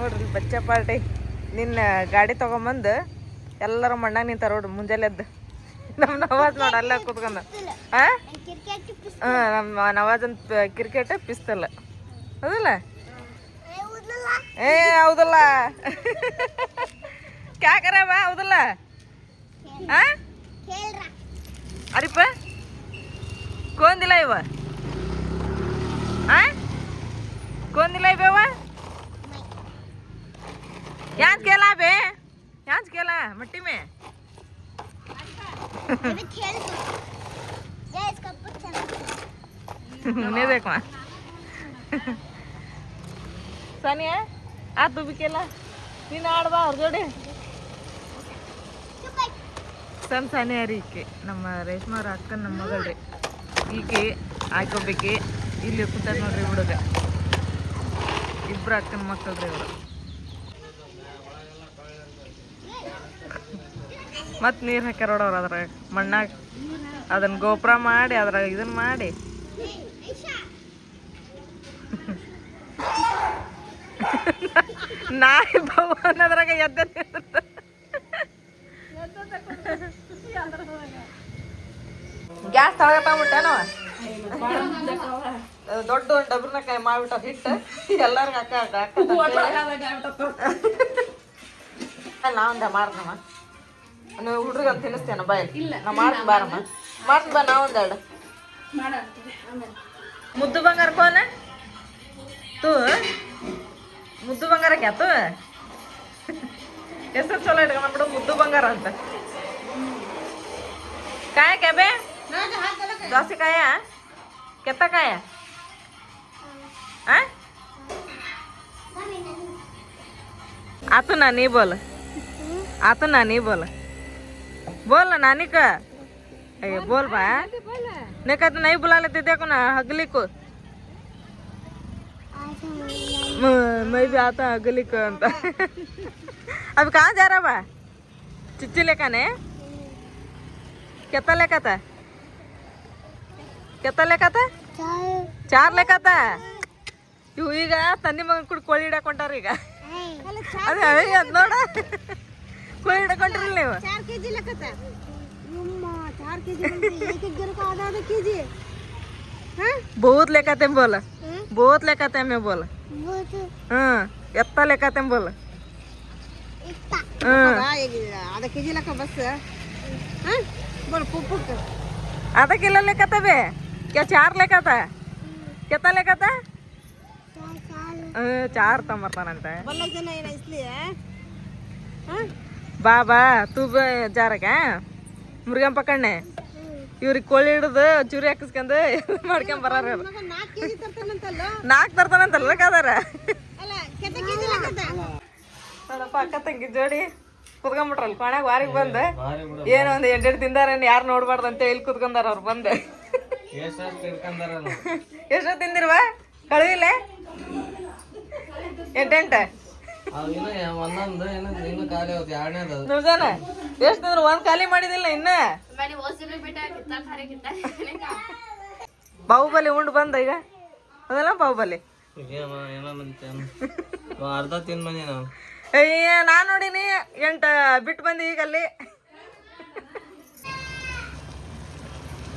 ನೋಡ್ರಿ ಬಚ್ಚ ಪಾರ್ಟಿ. ನಿನ್ನ ಗಾಡಿ ತಗೊಂಬಂದು ಎಲ್ಲರೂ ಮಣ್ಣಾಗ ನಿಂತ ನೋಡ್ರಿ ಮುಂಜಾನೆ ಎದ್ದು. ನಮ್ಮ ನವಾಜ್ ನೋಡ ಅಲ್ಲ ಕುತ್ಕೊಂಡು. ಹಾಂ ನಮ್ಮ ನವಾಜ್ ಅಂತ ಕ್ರಿಕೆಟ್ ಪಿಸ್ತಲ್. ಹೌದಲ್ಲ? ಏ, ಹೌದಲ್ಲ. ಕ್ಯಾಕರ ಬಾ, ಹೌದಲ್ಲ? ಹಾ ಅರಿಪ? ಕೊಂದಿಲ್ಲ ಇವ. ಆ? ಕೊಂದಿಲ್ಲ ಇವ ಯಾಂಚ್ ಕೇಳ ಬೇ ಯಾಂಚ್ ಕೇಳ ಮಟ್ಟಿ ಮೇ अभी खेल दो ये इसका पुच्छा नहीं देखो ಸಾನಿಯಾ ಆ ತು ಬಿ ಕೇಳ ನೀನು ಆಡ್ಬಾ ಅವ್ರ ಜೋಡಿ चुप ಸಣ್ಣ ಸಾನಿಯಾ ರೀ ಈಕೆ ನಮ್ಮ ರೇಷ್ಮಾರ ಅಕ್ಕನ ನಮ್ಮ ಮಗಳ್ರಿ ಈಕೆ ಆಯ್ಕೊಬೇಕಿ ಇಲ್ಲಿ ಕೂತಾರ ನೋಡ್ರಿ ಹುಡುಗ ಇಬ್ರು ಅಕ್ಕನ ಮಕ್ಕಳ್ರಿ ಇವರು ಮತ್ತು ನೀರು ಹಾಕ್ಯಾರ ನೋಡವ್ರು ಅದ್ರಾಗ ಮಣ್ಣಾಗ. ಅದನ್ನ ಗೋಪುರ ಮಾಡಿ ಅದ್ರಾಗ ಇದನ್ನ ಮಾಡಿ. ನಾಯಿ ಬಾವು ಅನ್ನೋದ್ರಾಗ ಎದ್ದ ಗ್ಯಾಸ್ ತಳಗ ತಗೊಂಬಿಟ್ಟೇನವ ದೊಡ್ಡ ಒಂದು ಡಬ್ರನ ಕೈ ಮಾಡ್ಬಿಟ್ಟ ಹಿಟ್ಟು. ಎಲ್ಲರಿಗೂ ಅಕ್ಕ ಅಕ್ಕ ನಾವಂದ ಮಾಡ್ದಮ್ಮ ಹುಡುಗ ಅಂತ ತಿನ್ನಿಸ್ತೇನೆ ಬಾಯ್ ನಾ ಮಾಡ್ತೀನಿ ಬಾರಮ್ಮ ಮಾಡ್ತೀನಿ ಬಾ ನಾ ಒಂದೆರಡು. ಮುದ್ದು ಬಂಗಾರ ಕೋನ? ತೂ. ಮುದ್ದು ಬಂಗಾರ ಕ್ಯಾತು ಹೆಸರು ಚಲೋ ಇಟ್ಕೊಂಡ ಬಿಡು ಮುದ್ದು ಬಂಗಾರ ಅಂತ. ಕಾಯ ಕ್ಯಾಬೆ ದೋಸೆ ಕಾಯ? ಕೆತ್ತ ಕಾಯ? ಆತು ನಾ ನೀ ಬೋಲ್. ಆತು ನಾ ನೀ ಬೋಲ್. बोल बोल ना नानी का अरे बोल बा नहीं कहते नहीं बुला लेते देखो ना हगली को म- मैं भी आता हूँ हगली को अंत अभी कहाँ जा रहा बा चिच्ची लेकाने कितना लेका था कितना लेका था ಚಾರ್ ಲೆಕ್ಕತ್ತ ಇವು ಈಗ ತಂದಿ ಮಗನ್ ಕೂಡ ಕೋಳಿ ಹಿಡಕೊಂಟಾರ ಈಗ ಅದೇ ಅಯ್ಯ ಅದ್ ನೋಡ ಕೋಳಿ ಹಿಡಕೊಂಡ್ರಿಲ್ಲ ನೀವು चार के जी लगता है यम्मा चार के जी एक एक जन का आधा आधा के जी हाँ बहुत लेखाते बोल हम्म? बहुत लेखाते में बोल वो तो ಹ್ಮ್ ಎತ್ತ ಲೆಕ್ಕಾತೆ बोल इतना ಹ್ಮ್ आधा के जी लगा बस हाँ बोल पुक पुक आधा किलो लेखाते बे क्या चार लेखाता कितना लेखाता ಹ್ಮ್ ಚಾರ್ ತಗೊಂಬರ್ತಾನಂತೆ ಬಾ ಬಾ ತೂಬ ಜಾರಗ ಮುರುಗನ್ ಪಕ್ಕಣ್ಣೆ. ಇವ್ರಿಗೆ ಕೋಳಿ ಹಿಡಿದು ಚೂರಿ ಹಾಕಿಸ್ಕೊಂಡು ಮಾಡ್ಕೊಂಡ್ ಬರ ನಾಲ್ಕು ತರ್ತಾನಂತಲ್ಲ? ಕದಾರ ಅಕ್ಕ ತಂಗಿ ಜೋಡಿ ಕುತ್ಕೊಂಡ್ಬಿಟ್ರಲ್ಲ ಕೊನೆಗೆ ವಾರಿಗೆ ಬಂದು. ಏನೋ ಒಂದು ಎಂಟೆಡ್ ತಿಂದಾರೇನು ಯಾರು ನೋಡ್ಬಾರ್ದು ಅಂತ ಇಲ್ಲಿ ಕುತ್ಕೊಂಡಾರ ಅವ್ರು ಬಂದು. ಎಷ್ಟೊತ್ತು ತಿಂದಿರ್ವಾ ಕಳುವಿಲ್ಲ ಎಂಟೆಂಟ? ನಿಜಾನ ಎಷ್ಟು ಅಂದ್ರೆ ಒಂದ್ ಖಾಲಿ ಮಾಡಿದಿಲ್ಲ ಇನ್ನ? ಬಾಹುಬಲಿ ಉಂಡು ಬಂದ ಈಗ? ಅದೆಲ್ಲ ಬಾಹುಬಲಿ. ಅರ್ಧ ತಿನ್ ಬಂದಿ ನಾವು. ಅಯ್ಯ ನಾನು ನೋಡಿನಿ ಎಂಟು ಬಿಟ್ಟು ಬಂದಿ ಈಗ ಅಲ್ಲಿ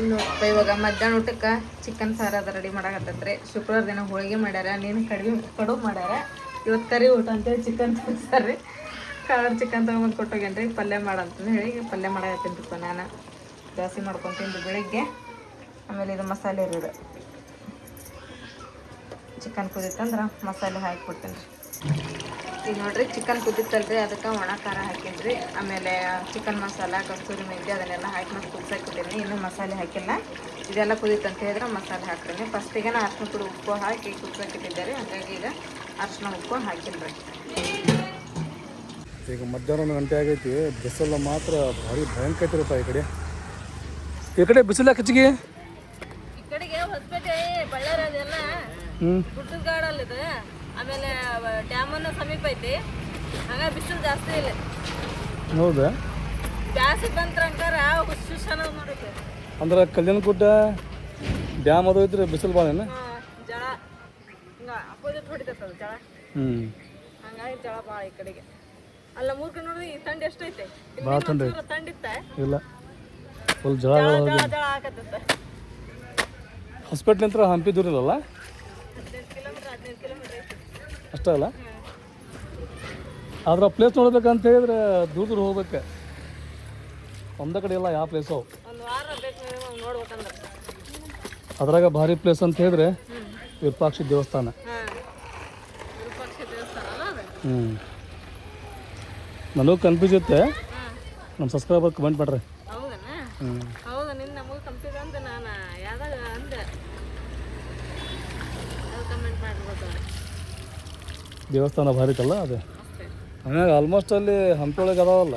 ಇನ್ನು ಇವಾಗ ಮಧ್ಯಾಹ್ನ ಊಟಕ್ಕೆ ಚಿಕನ್ ಸಾರು ಅದ ರೆಡಿ ಮಾಡಾಕತ್ತೈತ್ರಿ. ಶುಕ್ರವಾರ ದಿನ ಹೋಳಿಗೆ ಮಾಡ್ಯಾರ ನೀನು ಕಡಿಮೆ ಕಡುಬು ಮಾಡ್ಯಾರ. ಇವತ್ತು ಕರಿ ಊಟ ಅಂತೇಳಿ ಚಿಕನ್ ತರಿಸ್ತಾರ್ರಿ ಕಲರ್ ಚಿಕನ್ ತೊಗೊಂಬಂದು ಕೊಟ್ಟೋಗ್ಯಾನ್ರಿ ಪಲ್ಯ ಮಾಡಂತಂದು ಹೇಳಿ ಪಲ್ಯ ಮಾಡಾಕತ್ತೀನಿಪ್ಪ ನಾನು. ಜಾಸ್ತಿ ಮಾಡ್ಕೊಂಡು ತಿಂದು ಬೆಳಿಗ್ಗೆ. ಆಮೇಲೆ ಇದು ಮಸಾಲೆ ರೀ ಇದು. ಚಿಕನ್ ಕುದಿತ್ತಂದ್ರೆ ಮಸಾಲೆ ಹಾಕಿಬಿಡ್ತೀನಿ ಈಗ ನೋಡಿರಿ ಚಿಕನ್ ಕುದಿತ್ತಲ್ರಿ, ಅದಕ್ಕೆ ಒಣ ಖಾರ ಹಾಕಿನ್ರಿ ಆಮೇಲೆ ಚಿಕನ್ ಮಸಾಲ, ಕಸ್ತೂರಿ ಮೆಂತ್ಯ ಅದನ್ನೆಲ್ಲ ಹಾಕಿ ಮತ್ತು ಕುದಿಸಾಕಿದ್ದೀನಿ ಇನ್ನೂ ಮಸಾಲೆ ಹಾಕಿಲ್ಲ. ಇದೆಲ್ಲ ಕುದಿತಂತ ಹೇಳಿದ್ರೆ ಮಸಾಲೆ ಹಾಕ್ತೀನಿ. ಫಸ್ಟಿಗೆ ನಾನು ಅರ್ಶಿನ ಉಪ್ಪು ಹಾಕಿ ಕುದಿಸಾಕಿಟ್ಟಿದ್ದೆ ರೀ, ಹಾಗಾಗಿ ಈಗ ಅರ್ಶಿನ ಉಪ್ಪು ಹಾಕಿಲ್ರಿ ಈಗ ಮಧ್ಯಾಹ್ನ ಒಂದು ಗಂಟೆ ಆಗೈತಿ ಬಿಸಿಲು ಮಾತ್ರ ಭಾರಿ ಭಯಂಕರ ಐತಿರಪ್ಪ ಈ ಕಡೆ. ಈ ಕಡೆ ಬಿಸಿಲ ಕಚ್ಚಿಗೆ ಈ ಕಡೆಗೆ ಹೊಸಪೇಟೆ ಬಳ್ಳಾರಿ ಅದೆಲ್ಲ ಆಮೇಲೆ ಡ್ಯಾಮನ್ನು ಸಮೀಪ ಐತಿ. ಬಿಸಿಲು ಜಾಸ್ತಿ ಇಲ್ಲ. ಹೌದಾ? ಬಂತ್ರಂಕಾರ ಚೆನ್ನಾಗಿ ಅಂದ್ರೆ ಕಲ್ಯಾಣ ಗುಡ್ಡ ಡ್ಯಾಮ್ ಅದು ಇದ್ರೆ ಬಿಸಿಲು ಭಾಳ ಜಳ. ಹಿಂಗ ಅಪೋಸಿಟ್ ಹೊಡಿತೈತದ ಜಳ? ಹಂಗಾಗಿ ಜಳ ಭಾಳ ಈ ಕಡೆಗೆ. ಅಲ್ಲ ಮೂರ್ ಕಡೆ ಈ ತಂಡ ಎಷ್ಟೈತೆ? ಇಲ್ಲಿ ಭಾಳ ತಂಡ. ಒಂಚೂರು ತಂಡಿತ್ತ? ಇಲ್ಲ. ಫುಲ್ ಜಳ ಜಳ ಜಳ ಜಳ ಆಗತ್ತ ಹಾಸ್ಪಿಟ್ಲ್ ಹತ್ರ ಹಂಪಿ ದೂರ ಇಲ್ಲಲ್ಲ? ಹದಿನೈದು ಕಿಲೋಮೀಟರ್ ಹದಿನೈದು ಕಿಲೋಮೀಟರ್ ಐತಿ. ಅಷ್ಟೇ ಅಲ್ಲ? ಆದ್ರೆ ಪ್ಲೇಸ್ ನೋಡ್ಬೇಕಂತ ಹೇಳಿದ್ರೆ ದೂರ ದೂರ ಹೋಗ್ಬೇಕು. ಒಂದ ಕಡೆ ಇಲ್ಲ ಯಾವ ಪ್ಲೇಸು ಒಂದು ವಾರ ಬೇಕು minimum ನೋಡ್ಬೇಕಂದ್ರೆ. ಅದ್ರಾಗ ಭಾರಿ ಪ್ಲೇಸ್ ಅಂತ ಹೇಳಿದ್ರೆ ವಿರೂಪಾಕ್ಷಿ ದೇವಸ್ಥಾನ. ಹ್ಞೂ ನನಗೂ ಕನ್ಫ್ಯೂಸ್ ಇತ್ತೆ ನಮ್ಮ ಸಬ್ಸ್ಕ್ರೈಬರ್ ಕಮೆಂಟ್ ಮಾಡ್ರಿ. ಹ್ಞೂ ಹೌದು ನಿನ್ನ ನಮಗೆ ಕಂಪ್ಲೀಟ್ ಅಂತ ನಾನು ಯಾವ್ದಾಗ ಅಂದೆ. ಅದು ಕಮೆಂಟ್ ಮಾಡಿರ್ಬೋದು ದೇವಸ್ಥಾನ ಭಾರಿ ಐತಲ್ಲ ಅದು? ಹಂಗಾಗಿ ಆಲ್ಮೋಸ್ಟ್ ಅಲ್ಲಿ ಹಂಪಿ ಒಳಗೆ ಅದಾವಲ್ಲ.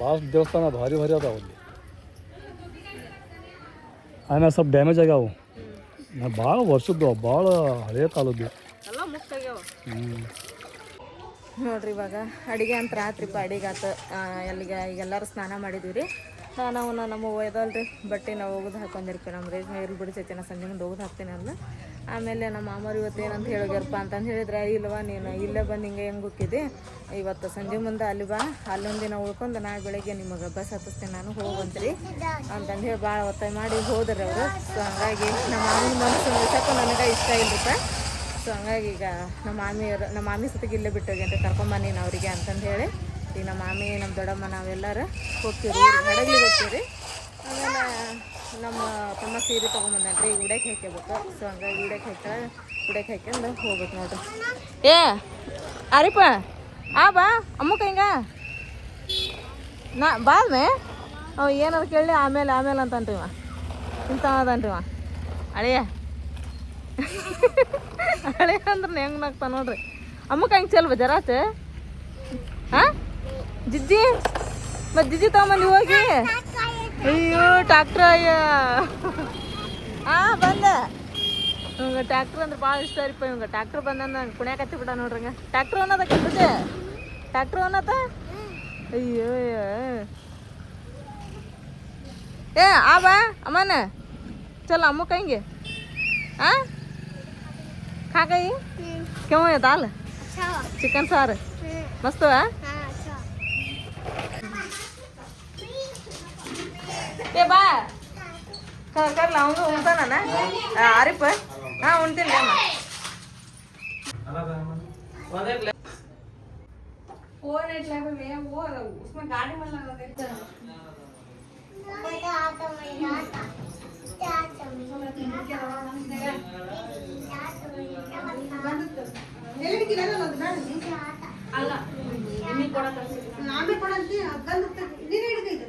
ಭಾಳಷ್ಟು ದೇವಸ್ಥಾನ ಭಾರಿ ಭಾರಿ ಅದಾವ ಅಲ್ಲಿ. ಆಮೇಲೆ ಸ್ವಲ್ಪ ಡ್ಯಾಮೇಜ್ ಆಗ್ಯಾವು. ನಾ ಭಾಳ ವರ್ಷದ್ದು ಭಾಳ ಹಳೆಯ ಕಾಲದ್ದು. ಎಲ್ಲ ಹ್ಞೂ ನೋಡ್ರಿ ಇವಾಗ ಅಡಿಗೆ ಅಂತ ರಾತ್ರಿ ಅಡಿಗೆ ಆತ ಎಲ್ಲಿಗೆ ಈಗ ಎಲ್ಲರೂ ಸ್ನಾನ ಮಾಡಿದ್ವಿ ರೀ ನಾವು ನಮ್ಮ ಒಯ್ದಲ್ರಿ ಬಟ್ಟೆ ನಾವು ಒಗದು ಹಾಕೊಂಡಿರ್ತೀವಿ ನಮ್ಮ ರೇಷ್ಮೆ ಎಲ್ಲಿ ಬಿಡಿಸೈತಿ ನಾ ಸಂಜೆ ಮುಂದೆ ಒಗದು ಹಾಕ್ತೀನಿ ಅಂದ ಆಮೇಲೆ ನಮ್ಮ ಮಾಮರು ಇವತ್ತು ಏನಂತ ಹೇಳಿದ್ರಪ್ಪ ಅಂತಂದು ಹೇಳಿದ್ರೆ ಇಲ್ವಾ ನೀನು? ಇಲ್ಲೇ ಬಂದು ಹಿಂಗೆ ಹೆಂಗೆ ಇವತ್ತು ಸಂಜೆ ಮುಂದೆ ಅಲ್ಲಿ ಬಾ, ಅಲ್ಲೊಂದು ದಿನ ಉಳ್ಕೊಂಡು ನಾಳೆ ಬೆಳಗ್ಗೆ ನಿಮಗೆ ಬಸ್ ಹತ್ತಿಸ್ತೀನಿ ನಾನು, ಹೋಗಂತ್ರಿ. ಅಂತಂದು ಹೇಳಿ ಭಾಳ ಒತ್ತಾಯ ಮಾಡಿ ಹೋದ್ರಿ ಅವರು. ಸೊ ಹಂಗಾಗಿ ನಮ್ಮ ಮಾಮಿ ಮನಸ್ಸು ಉಳಿಸೋಕ್ಕೂ ನನಗೆ ಇಷ್ಟ ಇಲ್ಲಪ್ಪ ಸೊ ಹಂಗಾಗಿ ಈಗ ನಮ್ಮ ಮಾಮಿಯವರು, ನಮ್ಮ ಮಾಮಿ ಸತಿಗೆ ಇಲ್ಲೇ ಬಿಟ್ಟೋಗಿ ಅಂತ ಕರ್ಕೊಂಬನ್ನಿ ಅವರಿಗೆ ಅಂತಂದು ಹೇಳಿ. ಈಗ ನಮ್ಮ ಮಾಮಿ, ನಮ್ಮ ದೊಡ್ಡಮ್ಮ ನಾವೆಲ್ಲರೂ ಹೋಗ್ತೀವಿ ಹಡಗ್ಲಿಗೆ ಹೋಗ್ತೀವಿ ನಮ್ಮ ತಮ್ಮ ಸೀರೆ ತೊಗೊಂಬಂದ್ರಿ ಈಗ ಉಡಕ್ಕೆ ಹಾಕ್ಯಬೇಕು. ಸೊ ಹಂಗಾಗಿ ಉಡಕ್ಕೆ ಹಾಕ ಉಡಕ್ಕೆ ಹಾಕ್ಯಂದು ಹೋಗ್ಬೇಕು ನೋಡ್ರಿ. ಏ, ಅರಿಪ, ಆ ಬಾ, ಅಮ್ಮಕ್ಕ ಹಿಂಗ. ನಾ ಬಾದ್ಮೆ ಅವ ಏನಾದ್ರು ಕೇಳಿ, ಆಮೇಲೆ ಆಮೇಲೆ ಅಂತನ್ರಿ ಅಂತೀವ ಇಂಥ ಅದನ್ರಿ ಇವ. ಅಳಿಯ. ಹಳೆ ಅಂದ್ರೆ ಹೆಂಗ್ ನಾಗ್ತಾ ನೋಡ್ರಿ. ಅಮ್ಮಕ್ಕ ಹೆಂಗ್ ಚಲ್ವ ಜರಾತ್ ಹಾ ಜಿಜ್ಜಿ. ಮತ್ತು ಜಿಜ್ಜಿ ತಗೊಂಬಂದು ಹೋಗಿ. ಅಯ್ಯೋ ಟ್ಯಾಕ್ಟ್ರ ಅಯ್ಯ. ಆ ಬಂದ. ಇವಂಗ ಟ್ಯಾಕ್ಟ್ರ್ ಅಂದ್ರೆ ಭಾಳ ಇಷ್ಟ ರೀಪ್ಪ ಇವಂಗ. ಟ್ಯಾಕ್ಟ್ರ್ ಬಂದ ನಂಗೆ ಕುಣ್ಯಾಕ ಹತ್ತಿ ಬಿಡ ನೋಡ್ರಂಗ ಟ್ಯಾಕ್ಟ್ರ್ ಅನ್ನೋದ ಕಟ್ಟಿದೆ ಟ್ಯಾಕ್ಟ್ರ್ ಅನ್ನೋದ? ಅಯ್ಯೋ ಏ ಆ ಬಾ ಅಮ್ಮನ. ಚಲ ಅಮ್ಮ ಕೈಂಗೆ. ಆ? ಖಾ ಕೈ ಕೆವ ದಾಲ್? ಚಿಕನ್ ಸಾರು. ಮಸ್ತು ಏ ಬಾ. ಕರ್ಲ ಅವನು ಉಣ್ತಾನ ಆರಿಪ ಹಾ ಉಣ್ತೀನಿ ಅಲ್ಲ ಕೊಡಕ್ಕೆ ನಾನೇ ಕೊಡಂತೀನಿ ಅದು ನೀನೇ ಹಿಡಿದೈತೆ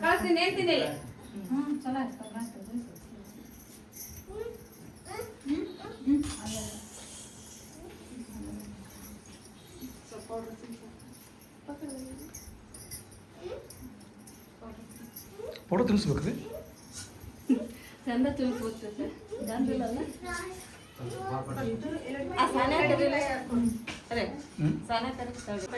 ಕಳ್ಸ್ತೀನಿ ಹೇಳ್ತೀನಿ ಫೋಟೋ ತಿನ್ಸ್ಬೇಕು ರೀ ಚಂದ ತುಂಬಿಸ್ತೈತೆ ಆ ಸಾನೆ ಕರೀಲಿ. ಅರೆ ಸಾನೆ ಕರೀಲಿ.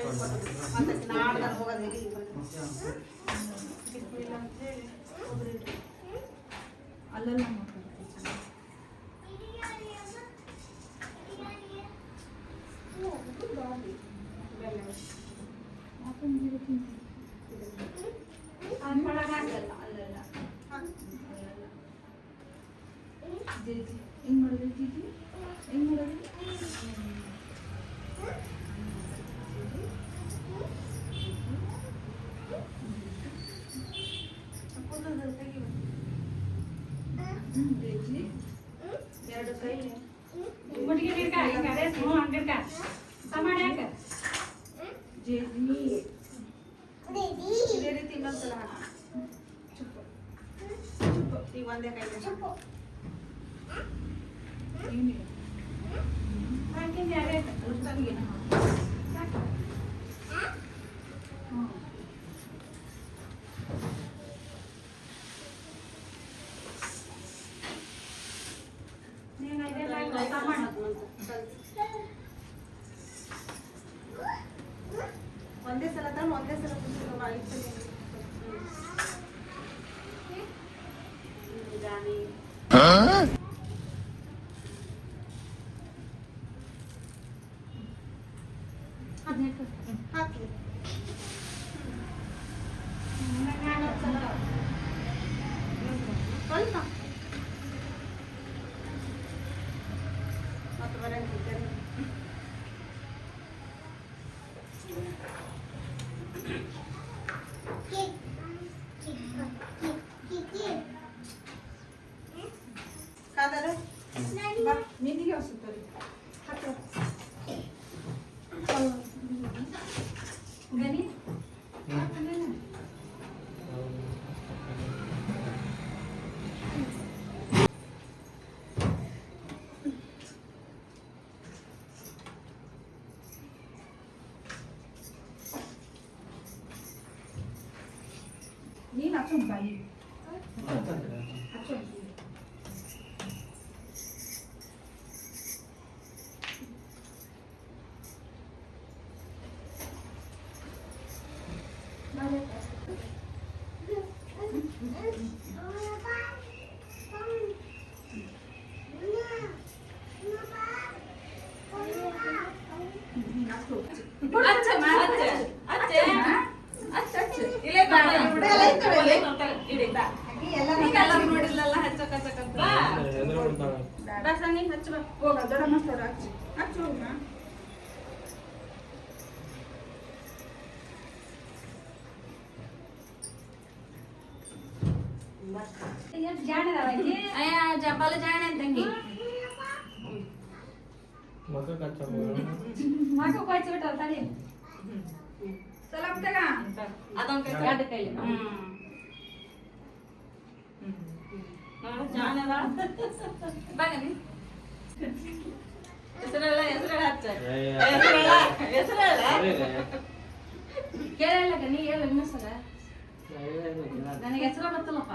Yeah. ನೀನು ಹಾಕೊಂಡು ಬಾಯಿ ಹಾಕೊಂಡು ಹೋಗ ಜಪಾಲ ಜಾಣ ಅಂತಂಗಿ ಮಗ ಕಚ್ಚ ಅದೊಂದ್ ಕೈ ಎರಡು ಕೈಲಿ ಹೆಸರೆಲ್ಲ ಹೆಸರೆಲ್ಲ ಹಚ್ಚ ಹೆಸರೆಲ್ಲ ಹೆಸರೆಲ್ಲ ಕೇಳಲ್ಲ ಗನಿ ಹೇಳು ಇನ್ನೊಂದ್ಸಲ ನನಗೆ ಹೆಸರು ಗೊತ್ತಲ್ಲಪ್ಪ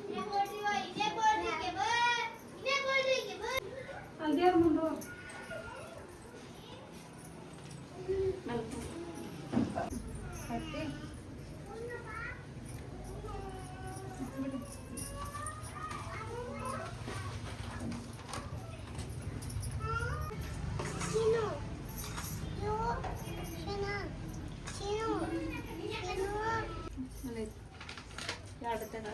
ಹಂಗ ದೇವ್ರ ಮುಂದೆ ಎರಡು ತಗ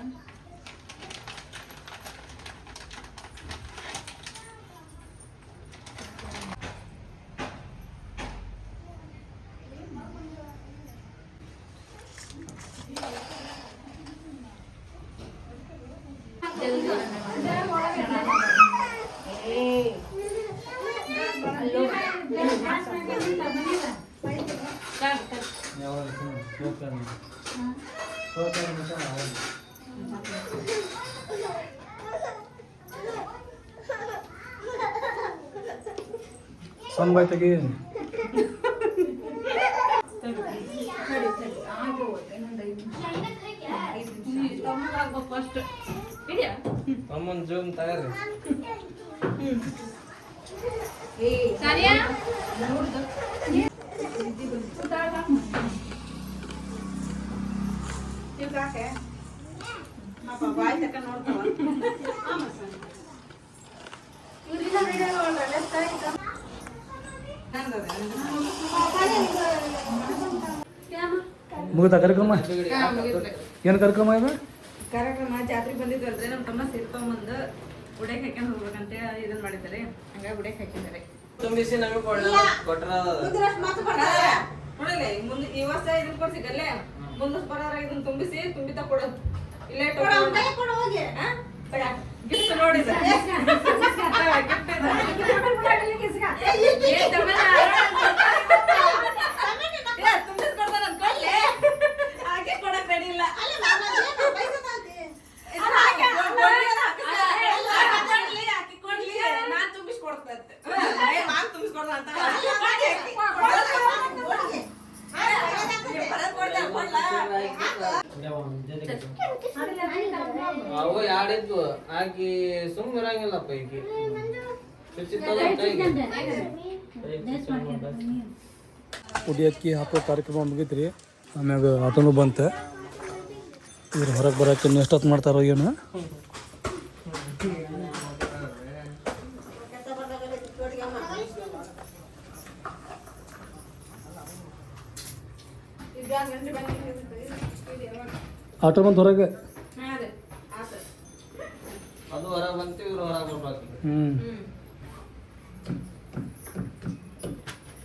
ಸಣ್ಣ ಬಾಯ್ ತೆಗಿ ಫಸ್ಟ್ ಇದೆಯಾ ಅಮ್ಮನ್ ಜೂಮ್ ತಗರಿ ಸಾನಿಯಾ ಬಾಯ್ ಮುಗಿದ ಕಾರ್ಯಕ್ರಮ? ಏನು ಕಾರ್ಯಕ್ರಮ ಇದು? ಕಾರ್ಯಕ್ರಮ ಜಾತ್ರೆ ಬಂದಿದ್ವಲ್ರಿ ನಮ್ಮ ತಮ್ಮ ಸೇರ್ಕೊಂಬಂದು ಉಡೇಕ್ ಹಾಕ್ಯಂಡ್ ಹೋಗ್ಬೇಕಂತ ಇದನ್ನ ಮಾಡಿದ್ದಾರೆ. ಹಂಗಾಗಿ ಉಡೇಕ್ ಹಾಕಿದ್ದಾರೆ. ತುಂಬಿಸಿ ನಮಗೆ ನೋಡಲ್ಲ ಮುಂದೆ ಈ ವರ್ಷ ಇದನ್ನ ಕೊಡ್ಸಿದ್ದಲ್ಲೇ ಮುಂದೆ ಬರೋರ ಇದನ್ನ ತುಂಬಿಸಿ ತುಂಬಿತ ಕೊಡೋದು. ಇಲ್ಲ ಕೊಡು, ಹೋಗಿ. ಗಿಫ್ಟ್ ನೋಡಿ ಅನ್ಕೊಳ್ಳಿ ಹಾಗೆ ಕೊಡಕ್ ರೆಡಿ ಇಲ್ಲ ಅಲ್ಲ, ನಾನು ಅದೇನು ಪೈಸೆ ತಾಳ್ತಿ? ಹೋಗಿ. ಅವು ಯಾಡಿದ್ವು ಆಕಿ ಸುಮ್ ಇರಂಗಿಲ್ಲಪ್ಪ ಈಕಿ ಚುಚ್ಚಿ ತಗೋ ಕೈಗೆ ಉಡಿ ಅಕ್ಕಿ ಹಾಕೋ ಕಾರ್ಯಕ್ರಮ ರೀ ಆಮ್ಯಾಗ ಆಟೋನು ಬಂತ. ಇವ್ರು ಹೊರಗೆ ಬರೋಕೆ ಇನ್ನು ಎಷ್ಟೊತ್ತು ಮಾಡ್ತಾರೋ ಏನು. ಆಟೋ ಬಂತು ಹೊರಗೆ? ಅದು ಹೊರಗೆ ಬಂತು ಇವ್ರು ಹೊರಗೆ ಬರ್ಬೇಕು ಹ್ಞೂ ಹ್ಮ್.